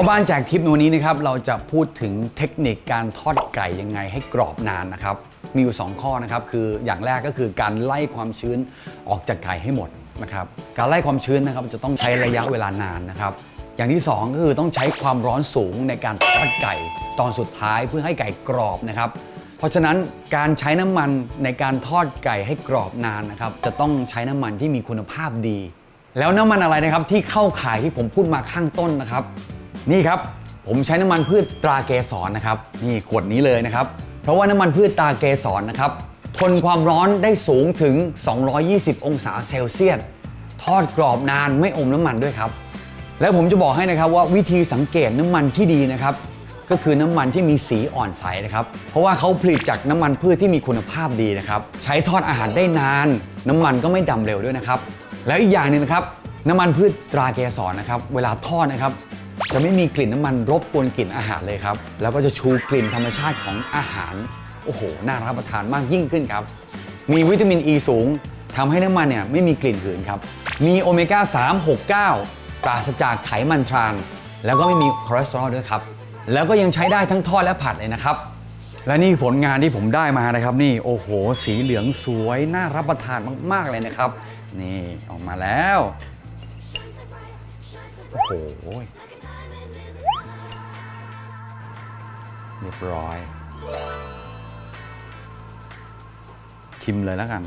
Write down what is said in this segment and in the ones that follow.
พ่อบ้านแจกทิปในวันนี้นะครับเราจะพูดถึงเทคนิคการทอดไก่ยังไงให้กรอบนานนะครับ มีอยู่ 2 ข้อนะครับคืออย่างแรกก็คือการไล่ความชื้นออกจากไก่ให้หมดนะครับการไล่ความชื้นนะครับจะต้องใช้ระยะเวลานานนะครับ อย่างที่ 2 ก็คือต้องใช้ความร้อนสูงในการทอดไก่ตอนสุดท้ายเพื่อให้ไก่กรอบนะครับเพราะฉะนั้นการใช้น้ำมันในการทอดไก่ให้กรอบนานนะครับจะต้องใช้น้ำมันที่มีคุณภาพดี แล้วน้ำมันอะไรนะครับที่เข้าข่ายที่ผมพูดมาข้างต้นนะครับ นี่ครับผมใช้น้ำมันพืชตราเกสรนะครับนี่ขวดนี้เลยนะครับ เพราะว่าน้ำมันพืชตราเกสรนะครับทนความร้อนได้สูงถึง 220 องศาเซลเซียสทอดกรอบนานไม่อมน้ำมันด้วยครับ แล้วผมจะบอกให้นะครับว่าวิธีสังเกตน้ำมันที่ดีนะครับ ก็คือน้ำมันที่มีสีอ่อนใสนะครับ เพราะว่าเขาผลิตจากน้ำมันพืชที่มีคุณภาพดีนะครับ ใช้ทอดอาหารได้นาน น้ำมันก็ไม่ดำเร็วด้วยนะครับ แล้วอีกอย่างหนึ่งนะครับน้ำมันพืชตราเกสรนะครับ เวลาทอดนะครับ จะไม่มีกลิ่นน้ำมันรบกวนกลิ่นอาหารเลยครับ แล้วก็จะชูกลิ่นธรรมชาติของอาหาร โอ้โห น่ารับประทานมากยิ่งขึ้นครับ มีวิตามินอ e ีสูงทำให้น้ำมันเนี่ยไม่มีกลิ่นหืนครับ มีโอเมก้า 3 6 9 ปราศจากไขมันทราน แล้วก็ไม่มีคอเลสเตอรอลด้วยครับ แล้วก็ยังใช้ได้ทั้งทอดและผัดเลยนะครับ และนี่ผลงานที่ผมได้มานะครับ นี่โอ้โห สีเหลืองสวยน่ารับประทานมาก ๆ เลยนะครับ นี่ออกมาแล้ว โอ้โห เรียบร้อย ชิมเลยแล้วกัน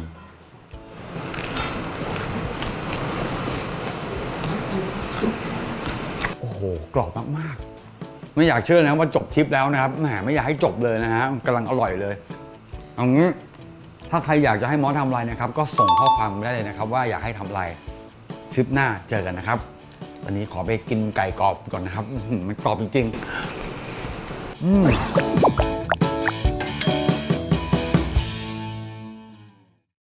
โอ้โห กรอบมาก ๆ ไม่อยากเชื่อนะว่าจบทริปแล้วนะครับแหมไม่อยากให้จบเลยนะฮะกำลังอร่อยเลยเอางี้ถ้าใครอยากจะให้มอสทำอะไรนะครับ ก็ส่งข้อความมาได้เลยนะครับ ว่าอยากให้ทำอะไรทริปหน้าเจอกันนะครับตอนนี้ขอไปกินไก่กรอบก่อนนะครับหือมันกรอบจริงๆ 嗯。